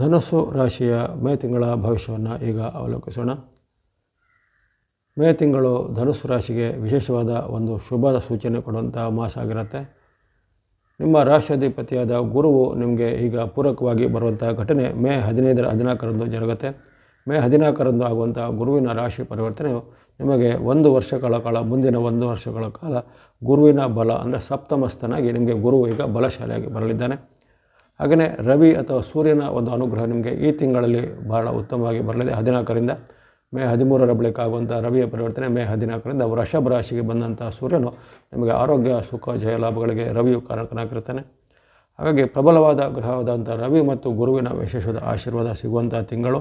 ಧನುಸ್ಸು ರಾಶಿಯ ಮೇ ತಿಂಗಳ ಭವಿಷ್ಯವನ್ನು ಈಗ ಅವಲೋಕಿಸೋಣ. ಮೇ ತಿಂಗಳು ಧನುಸ್ಸು ರಾಶಿಗೆ ವಿಶೇಷವಾದ ಒಂದು ಶುಭದ ಸೂಚನೆ ಕೊಡುವಂಥ ಮಾಸ ಆಗಿರುತ್ತೆ. ನಿಮ್ಮ ರಾಷ್ಟ್ರಾಧಿಪತಿಯಾದ ಗುರುವು ನಿಮಗೆ ಈಗ ಪೂರಕವಾಗಿ ಬರುವಂಥ ಘಟನೆ ಮೇ ಹದಿನೈದರ ಹದಿನಾಲ್ಕರಂದು ಜರುಗುತ್ತೆ. ಮೇ ಹದಿನಾಲ್ಕರಂದು ಆಗುವಂಥ ಗುರುವಿನ ರಾಶಿ ಪರಿವರ್ತನೆಯು ನಿಮಗೆ ಒಂದು ವರ್ಷಗಳ ಕಾಲ, ಮುಂದಿನ ಒಂದು ವರ್ಷಗಳ ಕಾಲ ಗುರುವಿನ ಬಲ, ಅಂದರೆ ಸಪ್ತಮಸ್ಥನಾಗಿ ನಿಮಗೆ ಗುರು ಈಗ ಬಲಶಾಲಿಯಾಗಿ ಬರಲಿದ್ದಾನೆ. ಹಾಗೆಯೇ ರವಿ ಅಥವಾ ಸೂರ್ಯನ ಒಂದು ಅನುಗ್ರಹ ನಿಮಗೆ ಈ ತಿಂಗಳಲ್ಲಿ ಬಹಳ ಉತ್ತಮವಾಗಿ ಬರಲಿದೆ. ಹದಿನಾಲ್ಕರಿಂದ ಮೇ ಹದಿಮೂರರ ಬಳಿಕ ಆಗುವಂಥ ರವಿಯ ಪರಿವರ್ತನೆ ಮೇ ಹದಿನಾಲ್ಕರಿಂದ ವೃಷಭ ರಾಶಿಗೆ ಬಂದಂಥ ಸೂರ್ಯನು ನಿಮಗೆ ಆರೋಗ್ಯ, ಸುಖ, ಜಯ ಲಾಭಗಳಿಗೆ ರವಿಯು ಕಾರಕನಾಗಿರ್ತಾನೆ ಹಾಗಾಗಿ ಪ್ರಬಲವಾದ ಗ್ರಹವಾದಂಥ ರವಿ ಮತ್ತು ಗುರುವಿನ ವಿಶೇಷವಾದ ಆಶೀರ್ವಾದ ಸಿಗುವಂಥ ತಿಂಗಳು.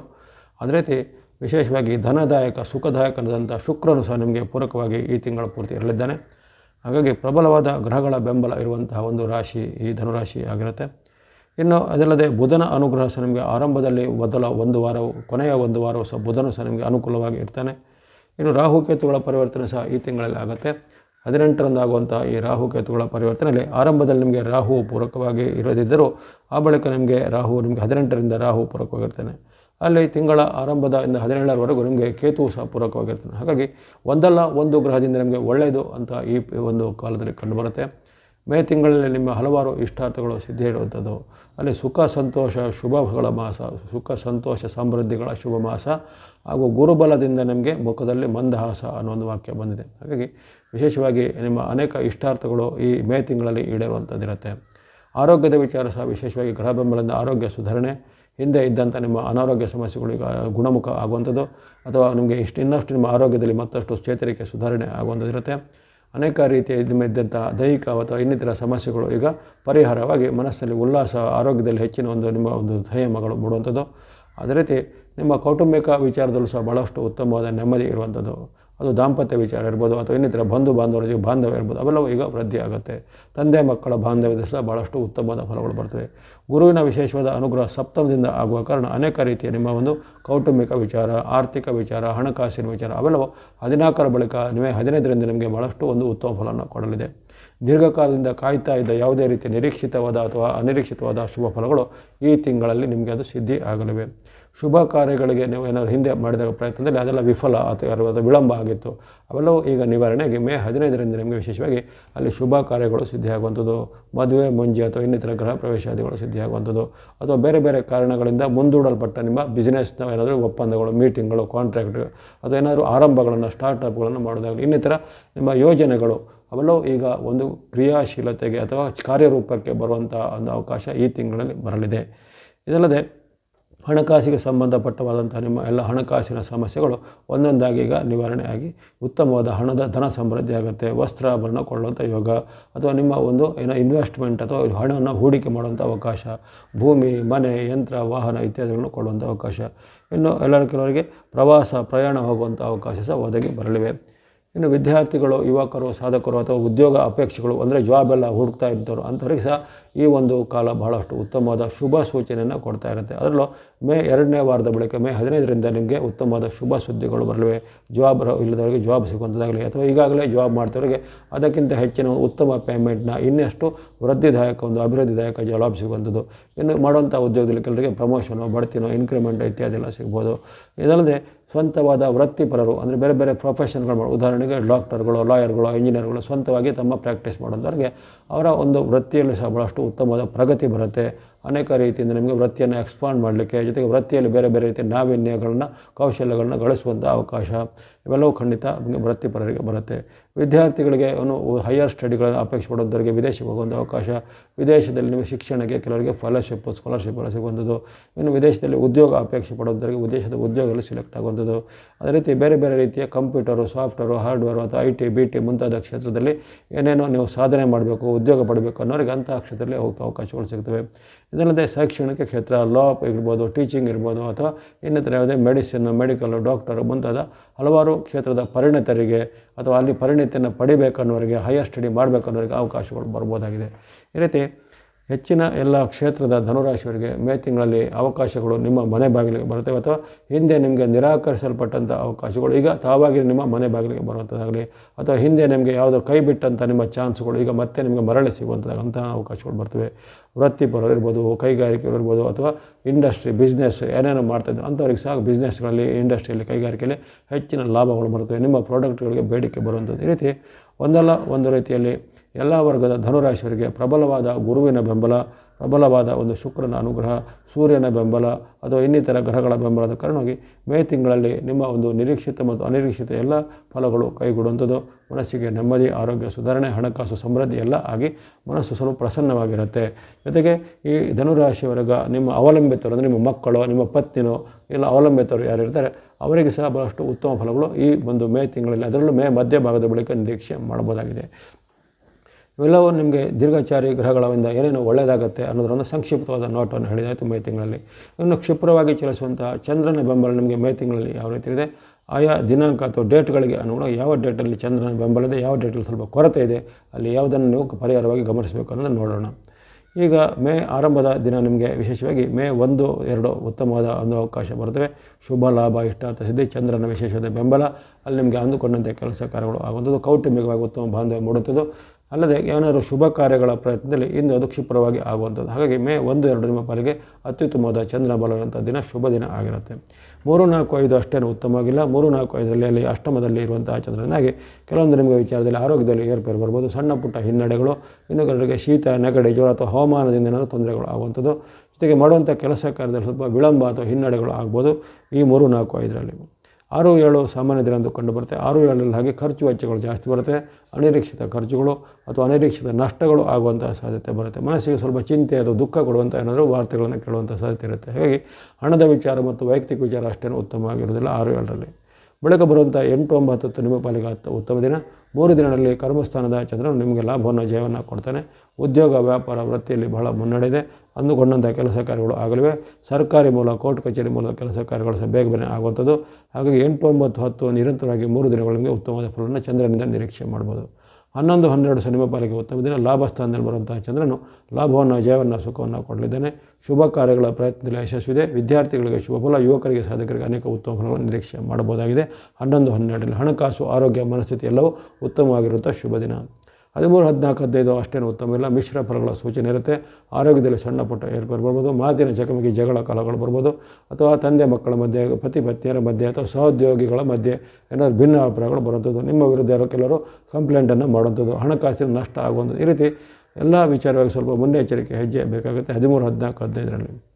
ಅದೇ ರೀತಿ ವಿಶೇಷವಾಗಿ ಧನದಾಯಕ ಸುಖದಾಯಕನಾದಂಥ ಶುಕ್ರನು ಸಹ ನಿಮಗೆ ಪೂರಕವಾಗಿ ಈ ತಿಂಗಳ ಪೂರ್ತಿ ಇರಲಿದ್ದಾನೆ. ಹಾಗಾಗಿ ಪ್ರಬಲವಾದ ಗ್ರಹಗಳ ಬೆಂಬಲ ಇರುವಂತಹ ಒಂದು ರಾಶಿ ಈ ಧನುರಾಶಿ ಆಗಿರುತ್ತೆ. ಇನ್ನು ಅದಲ್ಲದೆ ಬುಧನ ಅನುಗ್ರಹ ಸಹ ನಿಮಗೆ ಆರಂಭದಲ್ಲಿ ಮೊದಲ ಒಂದು ವಾರವು, ಕೊನೆಯ ಒಂದು ವಾರವು ಸಹ ಬುಧನು ಸಹ ನಿಮಗೆ ಅನುಕೂಲವಾಗಿ ಇರ್ತಾನೆ. ಇನ್ನು ರಾಹುಕೇತುಗಳ ಪರಿವರ್ತನೆ ಸಹ ಈ ತಿಂಗಳಲ್ಲಿ ಆಗುತ್ತೆ. ಹದಿನೆಂಟರಂದು ಆಗುವಂಥ ಈ ರಾಹುಕೇತುಗಳ ಪರಿವರ್ತನೆಯಲ್ಲಿ ಆರಂಭದಲ್ಲಿ ನಿಮಗೆ ರಾಹು ಪೂರಕವಾಗಿ ಇರದಿದ್ದರೂ ಆ ಬಳಿಕ ನಿಮಗೆ ರಾಹು ನಿಮಗೆ ಹದಿನೆಂಟರಿಂದ ರಾಹು ಪೂರಕವಾಗಿರ್ತಾನೆ. ಅಲ್ಲಿ ತಿಂಗಳ ಆರಂಭದ ಇಂದ ಹದಿನೇಳರವರೆಗೂ ನಿಮಗೆ ಕೇತು ಸಹ ಪೂರಕವಾಗಿರ್ತಾನೆ. ಹಾಗಾಗಿ ಒಂದಲ್ಲ ಒಂದು ಗ್ರಹದಿಂದ ನಿಮಗೆ ಒಳ್ಳೆಯದು ಅಂತ ಈ ಒಂದು ಕಾಲದಲ್ಲಿ ಕಂಡುಬರುತ್ತೆ. ಮೇ ತಿಂಗಳಲ್ಲಿ ನಿಮ್ಮ ಹಲವಾರು ಇಷ್ಟಾರ್ಥಗಳು ಸಿದ್ಧ ಇರುವಂಥದ್ದು. ಅಲ್ಲಿ ಸುಖ, ಸಂತೋಷ, ಶುಭಗಳ ಮಾಸ, ಸುಖ, ಸಂತೋಷ, ಸಮೃದ್ಧಿಗಳ ಶುಭ ಮಾಸ ಹಾಗೂ ಗುರುಬಲದಿಂದ ನಿಮಗೆ ಮುಖದಲ್ಲಿ ಮಂದಹಾಸ ಅನ್ನೋ ಒಂದು ವಾಕ್ಯ ಬಂದಿದೆ. ಹಾಗಾಗಿ ವಿಶೇಷವಾಗಿ ನಿಮ್ಮ ಅನೇಕ ಇಷ್ಟಾರ್ಥಗಳು ಈ ಮೇ ತಿಂಗಳಲ್ಲಿ ಈಡೇರುವಂಥದ್ದಿರುತ್ತೆ. ಆರೋಗ್ಯದ ವಿಚಾರ ಸಹ ವಿಶೇಷವಾಗಿ ಗ್ರಹ ಬೆಂಬಲದಿಂದ ಆರೋಗ್ಯ ಸುಧಾರಣೆ, ಹಿಂದೆ ಇದ್ದಂಥ ನಿಮ್ಮ ಅನಾರೋಗ್ಯ ಸಮಸ್ಯೆಗಳು ಗುಣಮುಖ ಆಗುವಂಥದ್ದು ಅಥವಾ ನಿಮಗೆ ಇಷ್ಟು ಇನ್ನಷ್ಟು ನಿಮ್ಮ ಆರೋಗ್ಯದಲ್ಲಿ ಮತ್ತಷ್ಟು ಚೇತರಿಕೆ ಸುಧಾರಣೆ ಆಗುವಂಥದ್ದಿರುತ್ತೆ. ಅನೇಕ ರೀತಿಯ ಇದ್ದಂಥ ದೈಹಿಕ ಅಥವಾ ಇನ್ನಿತರ ಸಮಸ್ಯೆಗಳು ಈಗ ಪರಿಹಾರವಾಗಿ ಮನಸ್ಸಲ್ಲಿ ಉಲ್ಲಾಸ, ಆರೋಗ್ಯದಲ್ಲಿ ಹೆಚ್ಚಿನ ಒಂದು ನಿಮ್ಮ ಒಂದು ಸಂಯಮಗಳು ಮೂಡುವಂಥದ್ದು. ಅದೇ ರೀತಿ ನಿಮ್ಮ ಕೌಟುಂಬಿಕ ವಿಚಾರದಲ್ಲೂ ಸಹ ಭಾಳಷ್ಟು ಉತ್ತಮವಾದ ನೆಮ್ಮದಿ ಇರುವಂಥದ್ದು. ಅದು ದಾಂಪತ್ಯ ವಿಚಾರ ಇರ್ಬೋದು ಅಥವಾ ಇನ್ನಿತರ ಬಂಧು ಬಾಂಧವರ ಜೊತೆ ಬಾಂಧವ್ಯ ಇರ್ಬೋದು, ಅವೆಲ್ಲವೂ ಈಗ ವೃದ್ಧಿ ಆಗುತ್ತೆ. ತಂದೆ ಮಕ್ಕಳ ಬಾಂಧವ್ಯದ ಸಹ ಭಾಳಷ್ಟು ಉತ್ತಮವಾದ ಫಲಗಳು ಬರ್ತವೆ. ಗುರುವಿನ ವಿಶೇಷವಾದ ಅನುಗ್ರಹ ಸಪ್ತಮದಿಂದ ಆಗುವ ಕಾರಣ ಅನೇಕ ರೀತಿಯ ನಿಮ್ಮ ಒಂದು ಕೌಟುಂಬಿಕ ವಿಚಾರ, ಆರ್ಥಿಕ ವಿಚಾರ, ಹಣಕಾಸಿನ ವಿಚಾರ, ಅವೆಲ್ಲವೂ ಹದಿನಾಲ್ಕರ ಬಳಿಕ ನಿಮಗೆ ಹದಿನೈದರಿಂದ ನಿಮಗೆ ಭಾಳಷ್ಟು ಒಂದು ಉತ್ತಮ ಫಲವನ್ನು ಕೊಡಲಿದೆ. ದೀರ್ಘಕಾಲದಿಂದ ಕಾಯ್ತಾ ಇದ್ದ ಯಾವುದೇ ರೀತಿ ನಿರೀಕ್ಷಿತವಾದ ಅಥವಾ ಅನಿರೀಕ್ಷಿತವಾದ ಶುಭ ಫಲಗಳು ಈ ತಿಂಗಳಲ್ಲಿ ನಿಮಗೆ ಅದು ಸಿದ್ಧಿ ಆಗಲಿವೆ. ಶುಭ ಕಾರ್ಯಗಳಿಗೆ ನೀವು ಏನಾದರೂ ಹಿಂದೆ ಮಾಡಿದಾಗ ಪ್ರಯತ್ನದಲ್ಲಿ ಅದೆಲ್ಲ ವಿಫಲ ಅಥವಾ ವಿಳಂಬ ಆಗಿತ್ತು. ಅವೆಲ್ಲವೂ ಈಗ ನಿವಾರಣೆಗೆ ಮೇ ಹದಿನೈದರಿಂದ ನಿಮಗೆ ವಿಶೇಷವಾಗಿ ಅಲ್ಲಿ ಶುಭ ಕಾರ್ಯಗಳು ಸಿದ್ಧಿಯಾಗುವಂಥದ್ದು, ಮದುವೆ, ಮುಂಜಿ ಅಥವಾ ಇನ್ನಿತರ ಗೃಹ ಪ್ರವೇಶಾದಿಗಳು ಸಿದ್ಧಿಯಾಗುವಂಥದ್ದು, ಅಥವಾ ಬೇರೆ ಬೇರೆ ಕಾರಣಗಳಿಂದ ಮುಂದೂಡಲ್ಪಟ್ಟ ನಿಮ್ಮ ಬಿಸ್ನೆಸ್ನ ಏನಾದರೂ ಒಪ್ಪಂದಗಳು ಮೀಟಿಂಗ್ಗಳು ಕಾಂಟ್ರಾಕ್ಟ್ ಅಥವಾ ಏನಾದರೂ ಆರಂಭಗಳನ್ನು ಸ್ಟಾರ್ಟಪ್ಗಳನ್ನು ಮಾಡೋದಾಗಲಿ ಇನ್ನಿತರ ನಿಮ್ಮ ಯೋಜನೆಗಳು, ಅವೆಲ್ಲವೂ ಈಗ ಒಂದು ಕ್ರಿಯಾಶೀಲತೆಗೆ ಅಥವಾ ಕಾರ್ಯರೂಪಕ್ಕೆ ಬರುವಂಥ ಒಂದು ಅವಕಾಶ ಈ ತಿಂಗಳಲ್ಲಿ ಬರಲಿದೆ. ಇದಲ್ಲದೆ ಹಣಕಾಸಿಗೆ ಸಂಬಂಧಪಟ್ಟವಾದಂಥ ನಿಮ್ಮ ಎಲ್ಲ ಹಣಕಾಸಿನ ಸಮಸ್ಯೆಗಳು ಒಂದೊಂದಾಗಿ ಈಗ ನಿವಾರಣೆಯಾಗಿ ಉತ್ತಮವಾದ ಹಣದ ಧನ ಸಮೃದ್ಧಿ ಆಗುತ್ತೆ ವಸ್ತ್ರಾಭರಣ ಕೊಳ್ಳುವಂಥ ಯೋಗ, ಅಥವಾ ನಿಮ್ಮ ಒಂದು ಏನೋ ಇನ್ವೆಸ್ಟ್ಮೆಂಟ್ ಅಥವಾ ಹಣವನ್ನು ಹೂಡಿಕೆ ಮಾಡುವಂಥ ಅವಕಾಶ, ಭೂಮಿ, ಮನೆ, ಯಂತ್ರ, ವಾಹನ ಇತ್ಯಾದಿಗಳನ್ನು ಕೊಡುವಂಥ ಅವಕಾಶ. ಇನ್ನು ಎಲ್ಲರ ಕೆಲವರಿಗೆ ಪ್ರವಾಸ ಪ್ರಯಾಣ ಹೋಗುವಂಥ ಅವಕಾಶ ಸಹ ಒದಗಿ ಬರಲಿವೆ. ಇನ್ನು ವಿದ್ಯಾರ್ಥಿಗಳು, ಯುವಕರು, ಸಾಧಕರು ಅಥವಾ ಉದ್ಯೋಗ ಅಪೇಕ್ಷೆಗಳು ಅಂದರೆ ಜಾಬ್ ಎಲ್ಲ ಹುಡುಕ್ತಾ ಇದ್ದವರು ಅಂಥವ್ರಿಗೆ ಸಹ ಈ ಒಂದು ಕಾಲ ಬಹಳಷ್ಟು ಉತ್ತಮವಾದ ಶುಭ ಸೂಚನೆಯನ್ನು ಕೊಡ್ತಾ ಇರುತ್ತೆ. ಅದರಲ್ಲೂ ಮೇ ಎರಡನೇ ವಾರದ ಬಳಿಕ, ಮೇ ಹದಿನೈದರಿಂದ ನಿಮಗೆ ಉತ್ತಮವಾದ ಶುಭ ಸುದ್ದಿಗಳು ಬರಲಿವೆ. ಜಾಬ್ ಇಲ್ಲದವರಿಗೆ ಜಾಬ್ ಸಿಗುವಂಥದ್ದಾಗಲಿ ಅಥವಾ ಈಗಾಗಲೇ ಜಾಬ್ ಮಾಡ್ತವರಿಗೆ ಅದಕ್ಕಿಂತ ಹೆಚ್ಚಿನ ಉತ್ತಮ ಪೇಮೆಂಟ್ನ ಇನ್ನಷ್ಟು ವೃದ್ಧಿದಾಯಕ ಒಂದು ಅಭಿವೃದ್ಧಿದಾಯಕ ಜಾಬ್ ಸಿಗುವಂಥದ್ದು. ಇನ್ನು ಮಾಡುವಂಥ ಉದ್ಯೋಗದಲ್ಲಿ ಕೆಲವರಿಗೆ ಪ್ರಮೋಷನು ಬಡ್ತಿನೋ ಇನ್ಕ್ರಿಮೆಂಟ್ ಇತ್ಯಾದಿ ಎಲ್ಲ ಸಿಗ್ಬೋದು. ಇದಲ್ಲದೆ ಸ್ವಂತವಾದ ವೃತ್ತಿಪರರು ಅಂದರೆ ಬೇರೆ ಬೇರೆ ಪ್ರೊಫೆಷನ್ಗಳು ಮಾಡಿ ಉದಾಹರಣೆಗೆ ಡಾಕ್ಟರ್ಗಳು ಲಾಯರ್ಗಳು ಇಂಜಿನಿಯರ್ಗಳು ಸ್ವಂತವಾಗಿ ತಮ್ಮ ಪ್ರಾಕ್ಟೀಸ್ ಮಾಡೋದ್ರಿಗೆ ಅವರ ಒಂದು ವೃತ್ತಿಯಲ್ಲಿ ಸಹ ಭಾಳಷ್ಟು ಉತ್ತಮವಾದ ಪ್ರಗತಿ ಬರುತ್ತೆ. ಅನೇಕ ರೀತಿಯಿಂದ ನಿಮಗೆ ವೃತ್ತಿಯನ್ನು ಎಕ್ಸ್ಪಾಂಡ್ ಮಾಡಲಿಕ್ಕೆ, ಜೊತೆಗೆ ವೃತ್ತಿಯಲ್ಲಿ ಬೇರೆ ಬೇರೆ ರೀತಿಯ ನಾವೀನ್ಯಗಳನ್ನ, ಕೌಶಲ್ಯಗಳನ್ನ ಗಳಿಸುವಂಥ ಅವಕಾಶ ಇವೆಲ್ಲವೂ ಖಂಡಿತ ನಿಮಗೆ ವೃತ್ತಿಪರರಿಗೆ ಬರುತ್ತೆ. ವಿದ್ಯಾರ್ಥಿಗಳಿಗೆ ಅವನು ಹೈಯರ್ ಸ್ಟಡಿಗಳನ್ನು ಅಪೇಕ್ಷೆ ಪಡೋದವರಿಗೆ ವಿದೇಶಕ್ಕೆ ಹೋಗುವಂಥ ಅವಕಾಶ, ವಿದೇಶದಲ್ಲಿ ನಿಮಗೆ ಶಿಕ್ಷಣಕ್ಕೆ ಕೆಲವರಿಗೆ ಫೆಲೋಶಿಪ್ ಸ್ಕಾಲರ್ಶಿಪ್ ಎಲ್ಲ ಸಿಗುವಂಥದ್ದು ಇನ್ನು ವಿದೇಶದಲ್ಲಿ ಉದ್ಯೋಗ ಅಪೇಕ್ಷೆ ಪಡೋದವರಿಗೆ ವಿದೇಶದ ಉದ್ಯೋಗಗಳು ಸೆಲೆಕ್ಟ್ ಆಗುವಂಥದ್ದು ಅದೇ ರೀತಿ ಬೇರೆ ಬೇರೆ ರೀತಿಯ ಕಂಪ್ಯೂಟರು ಸಾಫ್ಟ್ವೇರು ಹಾರ್ಡ್ವೇರು ಅಥವಾ ಐ ಟಿ ಬಿ ಟಿ ಮುಂತಾದ ಕ್ಷೇತ್ರದಲ್ಲಿ ಏನೇನೋ ನೀವು ಸಾಧನೆ ಮಾಡಬೇಕು, ಉದ್ಯೋಗ ಪಡಬೇಕು ಅನ್ನೋರಿಗೆ ಅಂತಹ ಕ್ಷೇತ್ರದಲ್ಲಿ ಹೋಗೋ ಅವಕಾಶಗಳು ಸಿಗ್ತವೆ. ಇದಲ್ಲದೆ ಶೈಕ್ಷಣಿಕ ಕ್ಷೇತ್ರ ಲಾ ಇರ್ಬೋದು ಟೀಚಿಂಗ್ ಇರ್ಬೋದು, ಅಥವಾ ಇನ್ನಿತರ ಯಾವುದೇ ಮೆಡಿಸಿನ್ ಮೆಡಿಕಲ್ ಡಾಕ್ಟರ್ ಮುಂತಾದ ಹಲವಾರು ಕ್ಷೇತ್ರದ ಪರಿಣಿತರಿಗೆ ಅಥವಾ ಅಲ್ಲಿ ಪರಿಣಿತಿಯನ್ನು ಪಡಿಬೇಕನ್ನೋರಿಗೆ ಹೈಯರ್ ಸ್ಟಡಿ ಮಾಡಬೇಕನ್ನೋರಿಗೆ ಅವಕಾಶಗಳು ಬರ್ಬೋದಾಗಿದೆ. ಈ ರೀತಿ ಹೆಚ್ಚಿನ ಎಲ್ಲ ಕ್ಷೇತ್ರದ ಧನುರಾಶಿಯವರಿಗೆ ಮೇ ತಿಂಗಳಲ್ಲಿ ಅವಕಾಶಗಳು ನಿಮ್ಮ ಮನೆ ಬಾಗಿಲಿಗೆ ಬರುತ್ತವೆ ಅಥವಾ ಹಿಂದೆ ನಿಮಗೆ ನಿರಾಕರಿಸಲ್ಪಟ್ಟಂಥ ಅವಕಾಶಗಳು ಈಗ ತಾವಾಗಿ ನಿಮ್ಮ ಮನೆ ಬಾಗಿಲಿಗೆ ಬರುವಂಥದ್ದಾಗಲಿ ಅಥವಾ ಹಿಂದೆ ನಿಮಗೆ ಯಾವುದೋ ಕೈ ಬಿಟ್ಟಂಥ ನಿಮ್ಮ ಚಾನ್ಸ್ಗಳು ಈಗ ಮತ್ತೆ ನಿಮಗೆ ಮರಳಿ ಸಿಗುವಂಥ ಅವಕಾಶಗಳು ಬರ್ತವೆ. ವೃತ್ತಿಪರರಿರ್ಬೋದು ಕೈಗಾರಿಕೆ ಕೈಗಾರಿಕೆಗಳು ಇರ್ಬೋದು ಅಥವಾ ಇಂಡಸ್ಟ್ರಿ ಬಿಸ್ನೆಸ್ ಏನೇನೋ ಮಾಡ್ತಾಯಿದ್ರು ಅಂಥವ್ರಿಗೆ ಸಹ ಬಿಸ್ನೆಸ್ಗಳಲ್ಲಿ ಇಂಡಸ್ಟ್ರಿಯಲ್ಲಿ ಕೈಗಾರಿಕೆಯಲ್ಲಿ ಹೆಚ್ಚಿನ ಲಾಭಗಳು ಬರುತ್ತವೆ. ನಿಮ್ಮ ಪ್ರಾಡಕ್ಟ್ಗಳಿಗೆ ಬೇಡಿಕೆ ಬರುವಂಥದ್ದು. ಈ ರೀತಿ ಒಂದಲ್ಲ ಒಂದು ರೀತಿಯಲ್ಲಿ ಎಲ್ಲ ವರ್ಗದ ಧನುರಾಶಿಯವರಿಗೆ ಪ್ರಬಲವಾದ ಗುರುವಿನ ಬೆಂಬಲ, ಪ್ರಬಲವಾದ ಒಂದು ಶುಕ್ರನ ಅನುಗ್ರಹ, ಸೂರ್ಯನ ಬೆಂಬಲ, ಅಥವಾ ಇನ್ನಿತರ ಗ್ರಹಗಳ ಬೆಂಬಲದ ಕಾರಣವಾಗಿ ಮೇ ತಿಂಗಳಲ್ಲಿ ನಿಮ್ಮ ಒಂದು ನಿರೀಕ್ಷಿತ ಮತ್ತು ಅನಿರೀಕ್ಷಿತ ಎಲ್ಲ ಫಲಗಳು ಕೈಗೂಡುವಂಥದ್ದು. ಮನಸ್ಸಿಗೆ ನೆಮ್ಮದಿ, ಆರೋಗ್ಯ, ಸುಧಾರಣೆ, ಹಣಕಾಸು ಸಮೃದ್ಧಿ ಎಲ್ಲ ಆಗಿ ಮನಸ್ಸು ಸ್ವಲ್ಪ ಪ್ರಸನ್ನವಾಗಿರುತ್ತೆ. ಜೊತೆಗೆ ಈ ಧನುರಾಶಿಯವರೆಗ ನಿಮ್ಮ ಅವಲಂಬಿತರು ಅಂದರೆ ನಿಮ್ಮ ಮಕ್ಕಳು, ನಿಮ್ಮ ಪತ್ನಿನೋ, ಇಲ್ಲ ಅವಲಂಬಿತರು ಯಾರು ಇರ್ತಾರೆ, ಅವರಿಗೆ ಸಹ ಬಹಳಷ್ಟು ಉತ್ತಮ ಫಲಗಳು ಈ ಒಂದು ಮೇ ತಿಂಗಳಲ್ಲಿ, ಅದರಲ್ಲೂ ಮೇ ಮಧ್ಯಭಾಗದ ಬಳಿಕ ನಿರೀಕ್ಷೆ ಮಾಡಬಹುದಾಗಿದೆ. ಇವೆಲ್ಲವೂ ನಿಮಗೆ ದೀರ್ಘಚಾರಿ ಗ್ರಹಗಳಿಂದ ಏನೇನು ಒಳ್ಳೆಯದಾಗುತ್ತೆ ಅನ್ನೋದರೊಂದು ಸಂಕ್ಷಿಪ್ತವಾದ ನೋಟವನ್ನು ಹೇಳಿದಾಯಿತು ಮೇ ತಿಂಗಳಲ್ಲಿ. ಇನ್ನು ಕ್ಷಿಪ್ರವಾಗಿ ಚಲಿಸುವಂತಹ ಚಂದ್ರನ ಬೆಂಬಲ ನಿಮಗೆ ಮೇ ತಿಂಗಳಲ್ಲಿ ಯಾವ ರೀತಿ ಇದೆ? ಆಯಾ ದಿನಾಂಕ ಅಥವಾ ಡೇಟ್ಗಳಿಗೆ ಅನುಗುಣ ಯಾವ ಡೇಟಲ್ಲಿ ಚಂದ್ರನ ಬೆಂಬಲ ಇದೆ, ಯಾವ ಡೇಟಲ್ಲಿ ಸ್ವಲ್ಪ ಕೊರತೆ ಇದೆ, ಅಲ್ಲಿ ಯಾವುದನ್ನು ನೀವು ಪರಿಹಾರವಾಗಿ ಗಮನಿಸಬೇಕು ಅನ್ನೋದನ್ನು ನೋಡೋಣ. ಈಗ ಮೇ ಆರಂಭದ ದಿನ ನಿಮಗೆ ವಿಶೇಷವಾಗಿ ಮೇ ಒಂದು, ಎರಡು ಉತ್ತಮವಾದ ಒಂದು ಅವಕಾಶ ಬರುತ್ತವೆ. ಶುಭ, ಲಾಭ, ಇಷ್ಟಾರ್ಥ ಸಿದ್ಧಿ, ಚಂದ್ರನ ವಿಶೇಷವಾದ ಬೆಂಬಲ, ಅಲ್ಲಿ ನಿಮಗೆ ಅಂದುಕೊಂಡಂತೆ ಕೆಲಸ ಕಾರ್ಯಗಳು ಆಗುವಂಥದ್ದು, ಕೌಟುಂಬಿಕವಾಗಿ ಉತ್ತಮ ಬಾಂಧವ್ಯ ಮೂಡುತ್ತದೆ ಅಲ್ಲದೆ ಏನಾದರೂ ಶುಭ ಕಾರ್ಯಗಳ ಪ್ರಯತ್ನದಲ್ಲಿ ಇಂದು ಅದು ಕ್ಷಿಪ್ರವಾಗಿ ಆಗುವಂಥದ್ದು. ಹಾಗಾಗಿ ಮೇ ಒಂದು, ಎರಡು ನಿಮ್ಮ ಪಾಲಿಗೆ ಅತ್ಯುತ್ತಮವಾದ ಚಂದ್ರ ಬಲವಂಥ ದಿನ ಶುಭ ದಿನ ಆಗಿರುತ್ತೆ. ಮೂರು, ನಾಲ್ಕು, ಐದು ಅಷ್ಟೇನು ಉತ್ತಮವಾಗಿಲ್ಲ. ಮೂರು, ನಾಲ್ಕು, ಐದರಲ್ಲಿ ಅಲ್ಲಿ ಅಷ್ಟಮದಲ್ಲಿ ಇರುವಂತಹ ಚಂದ್ರನಾಗಿ ಕೆಲವೊಂದು ನಿಮಗೆ ವಿಚಾರದಲ್ಲಿ ಆರೋಗ್ಯದಲ್ಲಿ ಏರ್ಪೇರು ಬರ್ಬೋದು. ಸಣ್ಣ ಪುಟ್ಟ ಹಿನ್ನಡೆಗಳು, ಇನ್ನು ಕೆಲವರಿಗೆ ಶೀತ, ನೆಗಡಿ, ಜ್ವರ ಅಥವಾ ಹವಾಮಾನದಿಂದ ಏನಾದರೂ ತೊಂದರೆಗಳು ಆಗುವಂಥದ್ದು. ಜೊತೆಗೆ ಮಾಡುವಂಥ ಕೆಲಸ ಕಾರ್ಯದಲ್ಲಿ ಸ್ವಲ್ಪ ವಿಳಂಬ ಅಥವಾ ಹಿನ್ನಡೆಗಳು ಆಗ್ಬೋದು. ಈ ಮೂರು, ನಾಲ್ಕು, ಐದರಲ್ಲಿ. ಆರು ಏಳು ಸಾಮಾನ್ಯ ದಿನ ಎಂದು ಕಂಡುಬರುತ್ತೆ ಆರು ಏಳರಲ್ಲಿ ಹಾಗೆ ಖರ್ಚು ವೆಚ್ಚಗಳು ಜಾಸ್ತಿ ಬರುತ್ತೆ. ಅನಿರೀಕ್ಷಿತ ಖರ್ಚುಗಳು ಅಥವಾ ಅನಿರೀಕ್ಷಿತ ನಷ್ಟಗಳು ಆಗುವಂಥ ಸಾಧ್ಯತೆ ಬರುತ್ತೆ. ಮನಸ್ಸಿಗೆ ಸ್ವಲ್ಪ ಚಿಂತೆ ಅದು ದುಃಖ ಕೊಡುವಂಥ ಏನಾದರೂ ವಾರ್ತೆಗಳನ್ನು ಕೇಳುವಂಥ ಸಾಧ್ಯತೆ ಇರುತ್ತೆ. ಹಾಗಾಗಿ ಹಣದ ವಿಚಾರ ಮತ್ತು ವೈಯಕ್ತಿಕ ವಿಚಾರ ಅಷ್ಟೇನು ಉತ್ತಮವಾಗಿರೋದಿಲ್ಲ ಆರು ಏಳರಲ್ಲಿ. ಬಳಿಕ ಬರುವಂಥ ಎಂಟು ಒಂಬತ್ತು ಹತ್ತು ನಿಮ್ಮ ಪಾಲಿಗೆ ಉತ್ತಮ ದಿನ. ಮೂರು ದಿನಗಳಲ್ಲಿ ಕರ್ಮಸ್ಥಾನದ ಚಂದ್ರನು ನಿಮಗೆ ಲಾಭವನ್ನು ಜಯವನ್ನು ಕೊಡ್ತಾನೆ. ಉದ್ಯೋಗ ವ್ಯಾಪಾರ ವೃತ್ತಿಯಲ್ಲಿ ಬಹಳ ಮುನ್ನಡೆಇದೆ ಅಂದುಕೊಂಡಂಥ ಕೆಲಸ ಕಾರ್ಯಗಳು ಆಗಲಿವೆ. ಸರ್ಕಾರಿ ಮೂಲ, ಕೋರ್ಟ್ ಕಚೇರಿ ಮೂಲಕ ಕೆಲಸ ಕಾರ್ಯಗಳು ಸಹ ಬೇಗ ಬೇರೆ ಆಗುವಂಥದ್ದು. ಹಾಗಾಗಿ ಎಂಟು ಒಂಬತ್ತು ಹತ್ತು ನಿರಂತರವಾಗಿ ಮೂರು ದಿನಗಳಿಗೆ ಉತ್ತಮವಾದ ಫಲವನ್ನು ಚಂದ್ರನಿಂದ ನಿರೀಕ್ಷೆ ಮಾಡ್ಬೋದು. ಹನ್ನೊಂದು, ಹನ್ನೆರಡು ಸಿನಿಮಾ ಪಾಲಿಗೆ ಉತ್ತಮ ದಿನ. ಲಾಭಸ್ಥಾನದಲ್ಲಿ ಬರುವಂತಹ ಚಂದ್ರನು ಲಾಭವನ್ನು, ಜಯವನ್ನು, ಸುಖವನ್ನು ಕೊಡಲಿದ್ದಾನೆ. ಶುಭ ಕಾರ್ಯಗಳ ಪ್ರಯತ್ನದಲ್ಲಿ ಯಶಸ್ವಿದೆ. ವಿದ್ಯಾರ್ಥಿಗಳಿಗೆ ಶುಭ ಫಲ, ಯುವಕರಿಗೆ, ಸಾಧಕರಿಗೆ ಅನೇಕ ಉತ್ತಮ ಫಲಗಳನ್ನು ನಿರೀಕ್ಷೆ ಮಾಡಬಹುದಾಗಿದೆ. ಹನ್ನೊಂದು, ಹನ್ನೆರಡರಲ್ಲಿ ಹಣಕಾಸು, ಆರೋಗ್ಯ, ಮನಸ್ಥಿತಿ ಎಲ್ಲವೂ ಉತ್ತಮವಾಗಿರುವಂಥ ಶುಭ ದಿನ. ಹದಿಮೂರು ಹದಿನಾಲ್ಕು ಹದಿನೈದು ಅಷ್ಟೇನು ಉತ್ತಮ ಇಲ್ಲ. ಮಿಶ್ರ ಫಲಗಳ ಸೂಚನೆ ಇರುತ್ತೆ. ಆರೋಗ್ಯದಲ್ಲಿ ಸಣ್ಣ ಪುಟ್ಟ ಏರ್ಪೇರು ಬರ್ಬೋದು. ಮಾತಿನ ಚಕಮಕಿ, ಜಗಳ ಕಾಲಗಳು ಬರ್ಬೋದು. ಅಥವಾ ತಂದೆ ಮಕ್ಕಳ ಮಧ್ಯೆ, ಪತಿ ಪತ್ನಿಯರ ಮಧ್ಯೆ ಅಥವಾ ಸಹೋದ್ಯೋಗಿಗಳ ಮಧ್ಯೆ ಏನಾದರೂ ಭಿನ್ನ ಅಭಿಪ್ರಾಯಗಳು ಬರುವಂಥದ್ದು. ನಿಮ್ಮ ವಿರುದ್ಧ ಯಾರೋ ಕೆಲವರು ಕಂಪ್ಲೇಂಟನ್ನು ಮಾಡುವಂಥದ್ದು. ಹಣಕಾಸಿನ ನಷ್ಟ ಆಗುವಂಥದ್ದು. ಈ ರೀತಿ ಎಲ್ಲ ವಿಚಾರವಾಗಿ ಸ್ವಲ್ಪ ಮುನ್ನೆಚ್ಚರಿಕೆ ಹೆಜ್ಜೆ ಬೇಕಾಗುತ್ತೆ. ಹದಿಮೂರು ಹದಿನಾಲ್ಕು ಹದಿನೈದರಲ್ಲಿ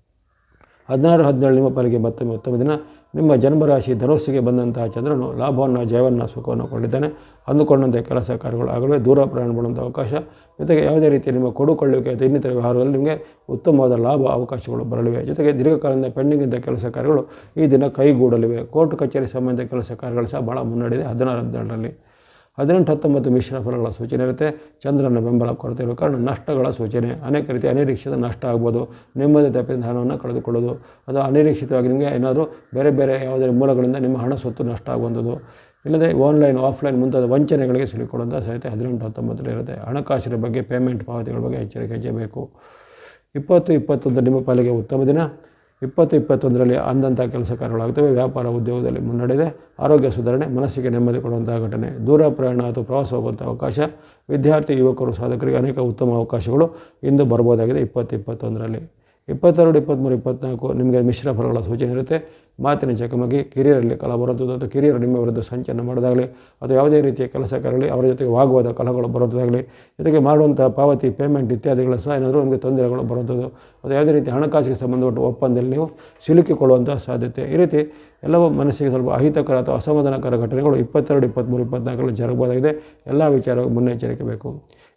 ಹದಿನಾರು, ಹದಿನೇಳು ನಿಮ್ಮ ಪಾಲಿಗೆ ಮತ್ತೊಮ್ಮೆ ಉತ್ತಮ ದಿನ ನಿಮ್ಮ ಜನ್ಮರಾಶಿ ಧನುಸ್ಸಿಗೆ ಬಂದಂತಹ ಚಂದ್ರನು ಲಾಭವನ್ನು, ಜಯವನ್ನು, ಸುಖವನ್ನು ಕೊಂಡಿದ್ದಾನೆ ಅಂದುಕೊಂಡಂತೆ ಕೆಲಸ ಕಾರ್ಯಗಳು ಆಗಲೇ ದೂರ ಪ್ರಯಾಣ ಮಾಡುವಂಥ ಅವಕಾಶ. ಜೊತೆಗೆ ಯಾವುದೇ ರೀತಿ ನಿಮ್ಮ ಕೊಡುಕೊಳ್ಳುವಿಕೆ ಅಥವಾ ಇನ್ನಿತರ ವ್ಯವಹಾರದಲ್ಲಿ ನಿಮಗೆ ಉತ್ತಮವಾದ ಲಾಭ ಅವಕಾಶಗಳು ಬರಲಿವೆ. ಜೊತೆಗೆ ದೀರ್ಘಕಾಲದಿಂದ ಪೆಂಡಿಂಗ್ ಇದ್ದ ಕೆಲಸ ಕಾರ್ಯಗಳು ಈ ದಿನ ಕೈಗೂಡಲಿವೆ. ಕೋರ್ಟ್ ಕಚೇರಿ ಸಂಬಂಧಿತ ಕೆಲಸ ಕಾರ್ಯಗಳು ಸಹ ಭಾಳ ಮುನ್ನಡೆದಿದೆ. ಹದಿನಾರು, ಹದಿನೇಳರಲ್ಲಿ ಹದಿನೆಂಟು ಹತ್ತೊಂಬತ್ತು ಮಿಶ್ರ ಫಲಗಳ ಸೂಚನೆ ಇರುತ್ತೆ. ಚಂದ್ರನ ಬೆಂಬಲ ಕೊರತೆ ಇರುವ ಕಾರಣ ನಷ್ಟಗಳ ಸೂಚನೆ. ಅನೇಕ ರೀತಿ ಅನಿರೀಕ್ಷಿತ ನಷ್ಟ ಆಗ್ಬೋದು. ನೆಮ್ಮದಿ ತಪ್ಪಿದ ಹಣವನ್ನು ಕಳೆದುಕೊಳ್ಳೋದು. ಅದು ಅನಿರೀಕ್ಷಿತವಾಗಿ ನಿಮಗೆ ಏನಾದರೂ ಬೇರೆ ಬೇರೆ ಯಾವುದೇ ಮೂಲಗಳಿಂದ ನಿಮ್ಮ ಹಣ ಸೊತ್ತು ನಷ್ಟ ಆಗುವಂಥದ್ದು. ಇಲ್ಲದೆ ಆನ್ಲೈನ್ ಆಫ್ಲೈನ್ ಮುಂತಾದ ವಂಚನೆಗಳಿಗೆ ಸಿಲುಕೊಳ್ಳುವಂಥ ಸಾಧ್ಯತೆ ಹದಿನೆಂಟು ಹತ್ತೊಂಬತ್ತರಲ್ಲಿ ಇರುತ್ತೆ. ಹಣಕಾಸಿನ ಬಗ್ಗೆ ಪೇಮೆಂಟ್ ಪಾವತಿಗಳ ಬಗ್ಗೆ ಎಚ್ಚರಿಕೆ ಹೆಚ್ಚಬೇಕು ಇಪ್ಪತ್ತು ಇಪ್ಪತ್ತೊಂದು ನಿಮ್ಮ ಪಾಲಿಗೆ ಉತ್ತಮ ದಿನ. ಇಪ್ಪತ್ತು ಇಪ್ಪತ್ತೊಂದರಲ್ಲಿ ಅಂದಂಥ ಕೆಲಸ ಕಾರ್ಯಗಳಾಗುತ್ತವೆ ವ್ಯಾಪಾರ ಉದ್ಯೋಗದಲ್ಲಿ ಮುನ್ನಡೆದೆ, ಆರೋಗ್ಯ ಸುಧಾರಣೆ, ಮನಸ್ಸಿಗೆ ನೆಮ್ಮದಿ ಕೊಡುವಂಥ ಘಟನೆ, ದೂರ ಪ್ರಯಾಣ ಅಥವಾ ಪ್ರವಾಸ ಹೋಗುವಂಥ ಅವಕಾಶ, ವಿದ್ಯಾರ್ಥಿ, ಯುವಕರು, ಸಾಧಕರಿಗೆ ಅನೇಕ ಉತ್ತಮ ಅವಕಾಶಗಳು ಇಂದು ಬರ್ಬೋದಾಗಿದೆ ಇಪ್ಪತ್ತು ಇಪ್ಪತ್ತೊಂದರಲ್ಲಿ. ಇಪ್ಪತ್ತೆರಡು, ಇಪ್ಪತ್ತ್ಮೂರು, ಇಪ್ಪತ್ತ್ನಾಲ್ಕು ನಿಮಗೆ ಮಿಶ್ರ ಫಲಗಳ ಸೂಚನೆ ಇರುತ್ತೆ. ಮಾತಿನ ಚಕಮಕಿ, ಕಿರಿಯರಲ್ಲಿ ಕಲ ಬರುತ್ತದ್ದು ಅಥವಾ ಕಿರಿಯರು ನಿಮ್ಮ ವಿರುದ್ಧ ಸಂಚಲನ ಮಾಡೋದಾಗಲಿ, ಅಥವಾ ಯಾವುದೇ ರೀತಿಯ ಕೆಲಸ ಅವರ ಜೊತೆಗೆ ವಾಗ್ವಾದ ಕಲಹಗಳು ಬರೋದಾಗಲಿ ಜೊತೆಗೆ ಮಾಡುವಂಥ ಪಾವತಿ ಪೇಮೆಂಟ್ ಇತ್ಯಾದಿಗಳು ಸಹ ಏನಾದರೂ ನಿಮಗೆ ತೊಂದರೆಗಳು ಬರುವಂಥದ್ದು, ಅಥವಾ ಯಾವುದೇ ರೀತಿ ಹಣಕಾಸಿಗೆ ಸಂಬಂಧಪಟ್ಟ ಒಪ್ಪಂದದಲ್ಲಿ ನೀವು ಸಿಲುಕಿಕೊಳ್ಳುವಂಥ ಸಾಧ್ಯತೆ. ಈ ರೀತಿ ಎಲ್ಲವೂ ಮನಸ್ಸಿಗೆ ಸ್ವಲ್ಪ ಅಹಿತಕರ ಅಥವಾ ಅಸಮಾಧಾನಕರ ಘಟನೆಗಳು ಇಪ್ಪತ್ತೆರಡು, ಇಪ್ಪತ್ತ್ಮೂರು, ಇಪ್ಪತ್ತ್ನಾಲ್ಕರಲ್ಲಿ ಜರಗಬಹುದಾಗಿದೆ. ಎಲ್ಲ ವಿಚಾರಗಳು ಮುನ್ನೆಚ್ಚರಿಕೆ ಬೇಕು.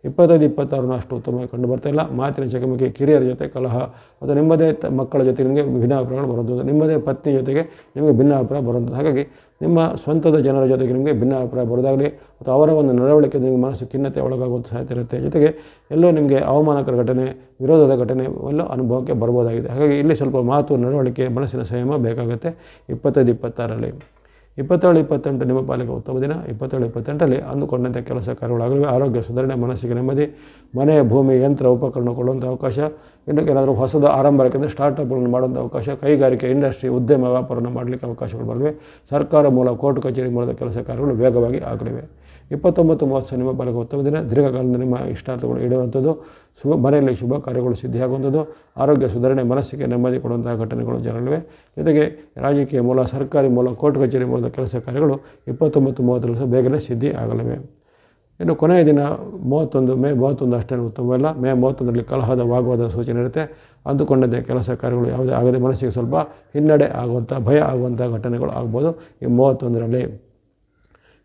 ಇಪ್ಪತ್ತೈದು, ಇಪ್ಪತ್ತಾರನ್ನು ಅಷ್ಟು ಉತ್ತಮವಾಗಿ ಕಂಡು ಬರ್ತಾ ಇಲ್ಲ. ಮಾತಿನ ಚಕಮಕಿ ಕಿರಿಯರ ಜೊತೆ ಕಲಹ ಮತ್ತು ನಿಮ್ಮದೇ ಮಕ್ಕಳ ಜೊತೆ ನಿಮಗೆ ಭಿನ್ನಾಭಿಪ್ರಾಯಗಳು ಬರುವಂಥದ್ದು. ನಿಮ್ಮದೇ ಪತ್ನಿ ಜೊತೆಗೆ ನಿಮಗೆ ಭಿನ್ನಾಭಿಪ್ರಾಯ ಬರುವಂಥದ್ದು. ಹಾಗಾಗಿ ನಿಮ್ಮ ಸ್ವಂತದ ಜನರ ಜೊತೆಗೆ ನಿಮಗೆ ಭಿನ್ನಾಭಿಪ್ರಾಯ ಬರೋದಾಗಲಿ ಅಥವಾ ಅವರ ಒಂದು ನಡವಳಿಕೆ ನಿಮಗೆ ಮನಸ್ಸು ಖಿನ್ನತೆ ಒಳಗಾಗುವಂಥ ಸಾಧ್ಯತೆ ಇರುತ್ತೆ. ಜೊತೆಗೆ ಎಲ್ಲೋ ನಿಮಗೆ ಅವಮಾನಕರ ಘಟನೆ, ವಿರೋಧದ ಘಟನೆ ಎಲ್ಲೋ ಅನುಭವಕ್ಕೆ ಬರ್ಬೋದಾಗಿದೆ. ಹಾಗಾಗಿ ಇಲ್ಲಿ ಸ್ವಲ್ಪ ಮಾತು, ನಡವಳಿಕೆ, ಮನಸ್ಸಿನ ಸಂಯಮ ಬೇಕಾಗುತ್ತೆ. ಇಪ್ಪತ್ತೈದು, ಇಪ್ಪತ್ತಾರರಲ್ಲಿ. ಇಪ್ಪತ್ತೇಳು, ಇಪ್ಪತ್ತೆಂಟು ನಿಮ್ಮ ಪಾಲಿಗೆ ಉತ್ತಮ ದಿನ. ಇಪ್ಪತ್ತೇಳು, ಇಪ್ಪತ್ತೆಂಟರಲ್ಲಿ ಅಂದುಕೊಂಡಂತೆ ಕೆಲಸ ಕಾರ್ಯಗಳಾಗಲಿವೆ ಆರೋಗ್ಯ, ಸುಧಾರಣೆ, ಮನಸ್ಸಿಗೆ ನೆಮ್ಮದಿ, ಮನೆ, ಭೂಮಿ, ಯಂತ್ರ, ಉಪಕರಣ ಕೊಡುವಂಥ ಅವಕಾಶ. ಇನ್ನು ಏನಾದರೂ ಹೊಸದು ಆರಂಭ ಯಾಕೆಂದರೆ ಸ್ಟಾರ್ಟಪ್ಗಳನ್ನು ಮಾಡುವಂಥ ಅವಕಾಶ. ಕೈಗಾರಿಕೆ, ಇಂಡಸ್ಟ್ರಿ, ಉದ್ಯಮ ವ್ಯಾಪಾರವನ್ನು ಮಾಡಲಿಕ್ಕೆ ಅವಕಾಶಗಳು ಬರಲಿವೆ ಸರ್ಕಾರ ಮೂಲ ಕೋರ್ಟ್ ಕಚೇರಿ ಮೂಲದ ಕೆಲಸ ಕಾರ್ಯಗಳು ವೇಗವಾಗಿ ಆಗಲಿವೆ. ಇಪ್ಪತ್ತೊಂಬತ್ತು ಮೂವತ್ತು ನಿಮ್ಮ ಬಾಲಕ ಉತ್ತಮ ದಿನ, ದೀರ್ಘಕಾಲದಿಂದ ನಿಮ್ಮ ಇಷ್ಟಾರ್ಥಗಳು ಇಡುವಂಥದ್ದು ಶುಭ, ಮನೆಯಲ್ಲಿ ಶುಭ ಕಾರ್ಯಗಳು ಸಿದ್ಧಿಯಾಗುವಂಥದ್ದು. ಆರೋಗ್ಯ, ಸುಧಾರಣೆ, ಮನಸ್ಸಿಗೆ ನೆಮ್ಮದಿ ಕೊಡುವಂತಹ ಘಟನೆಗಳು ಜರಲಿವೆ ಜೊತೆಗೆ ರಾಜಕೀಯ ಮೂಲ, ಸರ್ಕಾರಿ ಮೂಲ, ಕೋರ್ಟ್ ಕಚೇರಿ ಮೂಲದ ಕೆಲಸ ಕಾರ್ಯಗಳು ಇಪ್ಪತ್ತೊಂಬತ್ತು ಮೂವತ್ತರಲ್ಲಿ ಸಹ ಬೇಗನೆ ಸಿದ್ಧಿ ಆಗಲಿವೆ ಇನ್ನು ಕೊನೆಯ ದಿನ ಮೂವತ್ತೊಂದು, ಮೇ ಮೂವತ್ತೊಂದು ಅಷ್ಟೇನು ಉತ್ತಮವಲ್ಲ ಮೇ ಮೂವತ್ತೊಂದರಲ್ಲಿ ಕಲಹದ ವಾಗ್ವಾದ ಸೂಚನೆ ಇರುತ್ತೆ. ಅಂದುಕೊಂಡಂತೆ ಕೆಲಸ ಕಾರ್ಯಗಳು ಯಾವುದೇ ಆಗದೆ ಮನಸ್ಸಿಗೆ ಸ್ವಲ್ಪ ಹಿನ್ನಡೆ ಆಗುವಂಥ, ಭಯ ಆಗುವಂಥ ಘಟನೆಗಳು ಆಗ್ಬೋದು ಈ ಮೂವತ್ತೊಂದರಲ್ಲಿ.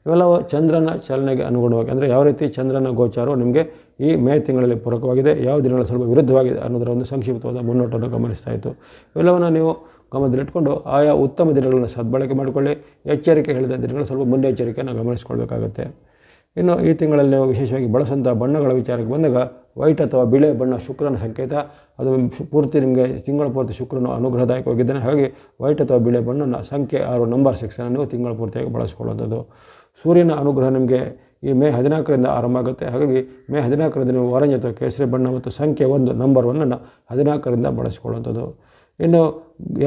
ಇವೆಲ್ಲವೂ ಚಂದ್ರನ ಚಲನೆಗೆ ಅನುಗುಣವಾಗಿ, ಅಂದರೆ ಯಾವ ರೀತಿ ಚಂದ್ರನ ಗೋಚಾರವು ನಿಮಗೆ ಈ ಮೇ ತಿಂಗಳಲ್ಲಿ ಪೂರಕವಾಗಿದೆ, ಯಾವ ದಿನಗಳು ಸ್ವಲ್ಪ ವಿರುದ್ಧವಾಗಿದೆ ಅನ್ನೋದರ ಒಂದು ಸಂಕ್ಷಿಪ್ತವಾದ ಮುನ್ನೋಟವನ್ನು ಗಮನಿಸ್ತಾ ಇತ್ತು. ಇವೆಲ್ಲವನ್ನು ನೀವು ಗಮನದಲ್ಲಿಟ್ಕೊಂಡು ಆಯಾ ಉತ್ತಮ ದಿನಗಳನ್ನು ಸದ್ಬಳಕೆ ಮಾಡಿಕೊಳ್ಳಿ. ಎಚ್ಚರಿಕೆ ಹೇಳಿದ ದಿನಗಳು ಸ್ವಲ್ಪ ಮುನ್ನೆಚ್ಚರಿಕೆಯನ್ನು ಗಮನಿಸಿಕೊಳ್ಬೇಕಾಗುತ್ತೆ. ಇನ್ನು ಈ ತಿಂಗಳಲ್ಲಿ ನೀವು ವಿಶೇಷವಾಗಿ ಬಳಸುವಂಥ ಬಣ್ಣಗಳ ವಿಚಾರಕ್ಕೆ ಬಂದಾಗ, ವೈಟ್ ಅಥವಾ ಬಿಳೆ ಬಣ್ಣ ಶುಕ್ರನ ಸಂಕೇತ, ಅದು ಪೂರ್ತಿ ನಿಮಗೆ ತಿಂಗಳ ಪೂರ್ತಿ ಶುಕ್ರನು ಅನುಗ್ರಹದಾಯಕವಾಗಿದ್ದಾನೆ ಹಾಗಾಗಿ ವೈಟ್ ಅಥವಾ ಬಿಳೆ ಬಣ್ಣನ ಸಂಖ್ಯೆ ಆರು ನಂಬರ್ ಸೆಕ್ಷನ್ ನೀವು ತಿಂಗಳ ಪೂರ್ತಿಯಾಗಿ ಬಳಸ್ಕೊಳ್ಳುವಂಥದ್ದು. ಸೂರ್ಯನ ಅನುಗ್ರಹ ನಿಮಗೆ ಈ ಮೇ ಹದಿನಾಲ್ಕರಿಂದ ಆರಂಭ ಆಗುತ್ತೆ. ಹಾಗಾಗಿ ಮೇ ಹದಿನಾಲ್ಕರಿಂದ ನೀವು ಆರೆಂಜ್ ಅಥವಾ ಕೇಸರಿ ಬಣ್ಣ ಮತ್ತು ಸಂಖ್ಯೆ ಒಂದು ನಂಬರ್ ಒನ್ನನ್ನು ಹದಿನಾಲ್ಕರಿಂದ ಬಳಸಿಕೊಳ್ಳುವಂಥದ್ದು. ಇನ್ನು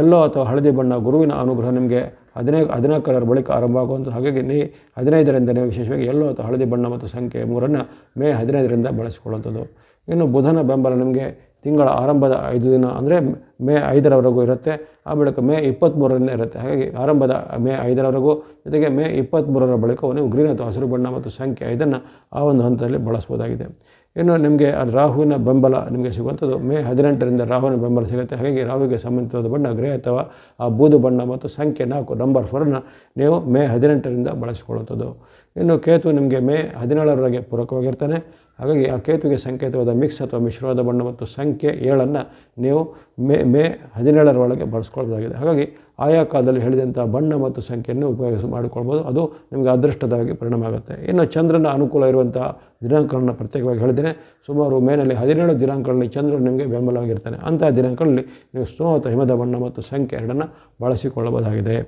ಎಲ್ಲೋ ಅಥವಾ ಹಳದಿ ಬಣ್ಣ ಗುರುವಿನ ಅನುಗ್ರಹ ನಿಮಗೆ ಹದಿನೈದು, ಹದಿನಾಲ್ಕರ ಬಳಿಕ ಆರಂಭ ಆಗುವಂಥದ್ದು. ಹಾಗಾಗಿ ನೀ ಹದಿನೈದರಿಂದ ವಿಶೇಷವಾಗಿ ಎಲ್ಲೋ ಅಥವಾ ಹಳದಿ ಬಣ್ಣ ಮತ್ತು ಸಂಖ್ಯೆ ಮೂರನ್ನು ಮೇ ಹದಿನೈದರಿಂದ ಬಳಸಿಕೊಳ್ಳುವಂಥದ್ದು. ಇನ್ನು ಬುಧನ ಬೆಂಬಲ ನಿಮಗೆ ತಿಂಗಳ ಆರಂಭದ ಐದು ದಿನ ಅಂದರೆ ಮೇ ಐದರವರೆಗೂ ಇರುತ್ತೆ, ಆ ಬಳಿಕ ಮೇ ಇಪ್ಪತ್ತ್ಮೂರರಿಂದ ಇರುತ್ತೆ. ಹಾಗಾಗಿ ಆರಂಭದ ಮೇ ಐದರವರೆಗೂ, ಜೊತೆಗೆ ಮೇ ಇಪ್ಪತ್ತ್ಮೂರರ ಬಳಿಕ ನೀವು ಗ್ರೀನ್ ಅಥವಾ ಹಸಿರು ಬಣ್ಣ ಮತ್ತು ಸಂಖ್ಯೆ ಐದನ್ನು ಆ ಒಂದು ಹಂತದಲ್ಲಿ ಬಳಸ್ಬೋದಾಗಿದೆ. ಇನ್ನು ನಿಮಗೆ ರಾಹುವಿನ ಬೆಂಬಲ ನಿಮಗೆ ಸಿಗುವಂಥದ್ದು, ಮೇ ಹದಿನೆಂಟರಿಂದ ರಾಹುವಿನ ಬೆಂಬಲ ಸಿಗುತ್ತೆ. ಹಾಗಾಗಿ ರಾಹುವಿಗೆ ಸಂಬಂಧಿಸಿದ ಬಣ್ಣ ಗ್ರೇ ಅಥವಾ ಆ ಬೂದು ಬಣ್ಣ ಮತ್ತು ಸಂಖ್ಯೆ ನಾಲ್ಕು ನಂಬರ್ ಫೋರನ್ನು ನೀವು ಮೇ ಹದಿನೆಂಟರಿಂದ ಬಳಸಿಕೊಳ್ಳುವಂಥದ್ದು. ಇನ್ನು ಕೇತು ನಿಮಗೆ ಮೇ ಹದಿನೇಳರವರೆಗೆ ಪೂರಕವಾಗಿರ್ತಾನೆ. ಹಾಗಾಗಿ ಆ ಕೇತುವಿಗೆ ಸಂಕೇತವಾದ ಮಿಕ್ಸ್ ಅಥವಾ ಮಿಶ್ರವಾದ ಬಣ್ಣ ಮತ್ತು ಸಂಖ್ಯೆ ಏಳನ್ನು ನೀವು ಮೇ ಮೇ ಹದಿನೇಳರ ಒಳಗೆ ಬಳಸ್ಕೊಳ್ಬೋದಾಗಿದೆ. ಹಾಗಾಗಿ ಆಯಾ ಕಾಲದಲ್ಲಿ ಹೇಳಿದಂಥ ಬಣ್ಣ ಮತ್ತು ಸಂಖ್ಯೆಯನ್ನು ಉಪಯೋಗಿಸಿ ಮಾಡಿಕೊಳ್ಬೋದು. ಅದು ನಿಮಗೆ ಅದೃಷ್ಟದಾಗಿ ಪರಿಣಾಮ ಆಗುತ್ತೆ. ಇನ್ನು ಚಂದ್ರನ ಅನುಕೂಲ ಇರುವಂಥ ದಿನಾಂಕಗಳನ್ನು ಪ್ರತ್ಯೇಕವಾಗಿ ಹೇಳಿದ್ದೇನೆ. ಸುಮಾರು ಮೇನಲ್ಲಿ ಹದಿನೇಳು ದಿನಾಂಕಗಳಲ್ಲಿ ಚಂದ್ರನು ನಿಮಗೆ ಬೆಂಬಲವಾಗಿರ್ತಾನೆ. ಅಂತಹ ದಿನಾಂಕಗಳಲ್ಲಿ ನೀವು ಸ್ನೋ ಅಥವಾ ಹಿಮದ ಬಣ್ಣ ಮತ್ತು ಸಂಖ್ಯೆ ಎರಡನ್ನು ಬಳಸಿಕೊಳ್ಳಬಹುದಾಗಿದೆ.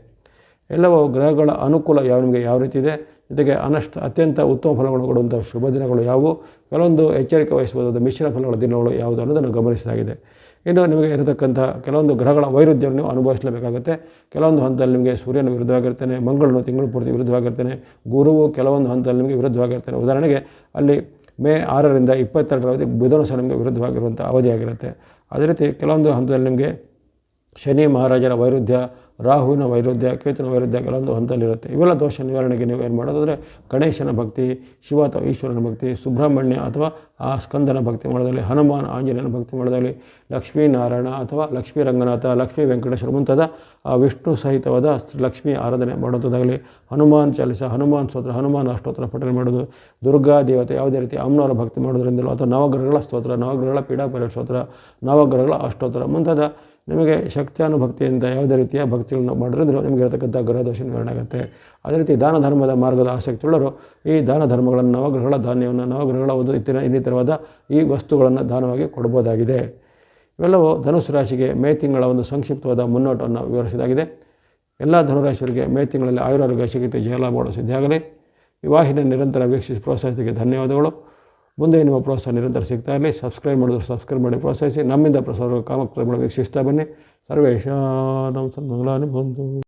ಎಲ್ಲವೂ ಗ್ರಹಗಳ ಅನುಕೂಲ ಯಾವ ನಿಮಗೆ ಯಾವ ರೀತಿ ಇದೆ? ಜೊತೆಗೆ ಅನಷ್ಟ ಅತ್ಯಂತ ಉತ್ತಮ ಫಲಗಳನ್ನು ಕೊಡುವಂಥ ಶುಭ ದಿನಗಳು ಯಾವುವು? ಕೆಲವೊಂದು ಎಚ್ಚರಿಕೆ ವಹಿಸಬಹುದಾದ ಮಿಶ್ರ ಫಲಗಳ ದಿನಗಳು ಯಾವುದು ಅನ್ನೋದನ್ನು ಗಮನಿಸಲಾಗಿದೆ. ಇನ್ನು ನಿಮಗೆ ಇರತಕ್ಕಂಥ ಕೆಲವೊಂದು ಗ್ರಹಗಳ ವೈರುಧ್ಯವನ್ನು ನೀವು ಅನುಭವಿಸಲೇಬೇಕಾಗುತ್ತೆ. ಕೆಲವೊಂದು ಹಂತದಲ್ಲಿ ನಿಮಗೆ ಸೂರ್ಯನ ವಿರುದ್ಧವಾಗಿರ್ತಾನೆ, ಮಂಗಳನು ತಿಂಗಳು ಪೂರ್ತಿ ವಿರುದ್ಧವಾಗಿರ್ತಾನೆ, ಗುರುವು ಕೆಲವೊಂದು ಹಂತದಲ್ಲಿ ನಿಮಗೆ ವಿರುದ್ಧವಾಗಿರ್ತಾನೆ. ಉದಾಹರಣೆಗೆ ಅಲ್ಲಿ ಮೇ ಆರರಿಂದ ಇಪ್ಪತ್ತೆರಡರ ಅವಧಿ ಬುಧನು ಸಹ ನಿಮಗೆ ವಿರುದ್ಧವಾಗಿರುವಂಥ ಅವಧಿಯಾಗಿರುತ್ತೆ. ಅದೇ ರೀತಿ ಕೆಲವೊಂದು ಹಂತದಲ್ಲಿ ನಿಮಗೆ ಶನಿ ಮಹಾರಾಜರ ವೈರುಧ್ಯ ರಾಹುವಿನ ವೈರುಧ್ಯ, ಕೇತುವಿನ ವೈರುಧ್ಯಗಳೊಂದು ಹಂತದಲ್ಲಿರುತ್ತೆ. ಇವೆಲ್ಲ ದೋಷ ನಿವಾರಣೆಗೆ ನೀವು ಏನು ಮಾಡೋದಾದರೆ, ಗಣೇಶನ ಭಕ್ತಿ, ಶಿವ ಅಥವಾ ಈಶ್ವರನ ಭಕ್ತಿ, ಸುಬ್ರಹ್ಮಣ್ಯ ಅಥವಾ ಆ ಸ್ಕಂದನ ಭಕ್ತಿ ಮಾಡೋದಲ್ಲಿ ಹನುಮಾನ್, ಆಂಜನೇಯನ ಭಕ್ತಿ ಮಾಡೋದಲ್ಲಿ ಲಕ್ಷ್ಮೀನಾರಾಯಣ ಅಥವಾ ಲಕ್ಷ್ಮೀ ರಂಗನಾಥ ಲಕ್ಷ್ಮೀ ವೆಂಕಟೇಶ್ವರ ಮುಂತಾದ ವಿಷ್ಣು ಸಹಿತವಾದ ಲಕ್ಷ್ಮೀ ಆರಾಧನೆ ಮಾಡೋದಾಗಲಿ ಹನುಮಾನ್ ಚಾಲಿಸ, ಹನುಮಾನ್ ಸ್ತೋತ್ರ, ಹನುಮಾನ್ ಅಷ್ಟೋತ್ರ ಪಠನೆ ಮಾಡೋದು, ದುರ್ಗಾ ದೇವತೆ ಯಾವುದೇ ರೀತಿ ಅಮ್ಮನವರ ಭಕ್ತಿ ಮಾಡೋದ್ರಿಂದಲೋ ಅಥವಾ ನವಗ್ರಹಗಳ ಸ್ತೋತ್ರ, ನವಗ್ರಹಗಳ ಪೀಡಾಪರ ಸ್ತೋತ್ರ, ನವಗ್ರಹಗಳ ಅಷ್ಟೋತ್ರ ಮುಂತಾದ ನಿಮಗೆ ಶಕ್ತಾನುಭಕ್ತಿಯಿಂದ ಯಾವುದೇ ರೀತಿಯ ಭಕ್ತಿಗಳನ್ನು ಮಾಡಿದ್ರು ನಿಮಗೆ ಇರತಕ್ಕಂಥ ಗ್ರಹದೋಷ ನಿವಾರಣೆ ಆಗುತ್ತೆ. ಅದೇ ರೀತಿ ದಾನ ಧರ್ಮದ ಮಾರ್ಗದ ಆಸಕ್ತಿ ಉಳ್ಳವರು ಈ ದಾನ ಧರ್ಮಗಳನ್ನು ನವಗ್ರಹಗಳ ಧಾನ್ಯವನ್ನು, ನವಗ್ರಹಗಳ ಒಂದು ಇತರ ಇನ್ನಿತರವಾದ ಈ ವಸ್ತುಗಳನ್ನು ದಾನವಾಗಿ ಕೊಡ್ಬೋದಾಗಿದೆ ಇವೆಲ್ಲವೂ ಧನುಸು ರಾಶಿಗೆ ಮೇ ತಿಂಗಳ ಒಂದು ಸಂಕ್ಷಿಪ್ತವಾದ ಮುನ್ನೋಟವನ್ನು ವಿವರಿಸಿದಾಗಿದೆ. ಎಲ್ಲ ಧನುರಾಶಿಯವರಿಗೆ ಮೇ ತಿಂಗಳಲ್ಲಿ ಆಯುರಾರೋಗ್ಯ ಸಿಗುತ್ತೆ ಜಯಲಾಭಗಳು ಸಿದ್ಧಿಯಾಗಲಿ ವಿವಾಹಿನ ವಾಹಿನಿ ನಿರಂತರ ವೀಕ್ಷಿಸಿ ಪ್ರೋತ್ಸಾಹಿಸಿದಕ್ಕೆ ಧನ್ಯವಾದಗಳು. ಮುಂದೆ ನಿಮ್ಮ ಪ್ರೋತ್ಸಾಹ ನಿರಂತರ ಸಿಗ್ತಾ ಇರಲಿ. ಸಬ್ಸ್ಕ್ರೈಬ್ ಮಾಡಿದ್ರೆ ಸಬ್ಸ್ಕ್ರೈಬ್ ಮಾಡಿ, ಪ್ರೋತ್ಸಾಹಿಸಿ. ನಮ್ಮಿಂದ ಪ್ರಸಾರ ಕಾಮಕ್ರಮ ವೀಕ್ಷಿಸ್ತಾ ಬನ್ನಿ. ಸರ್ವೇಶ. ನಮ್ಮ ಮಂಗಳಾನಿ. ಬಂದು.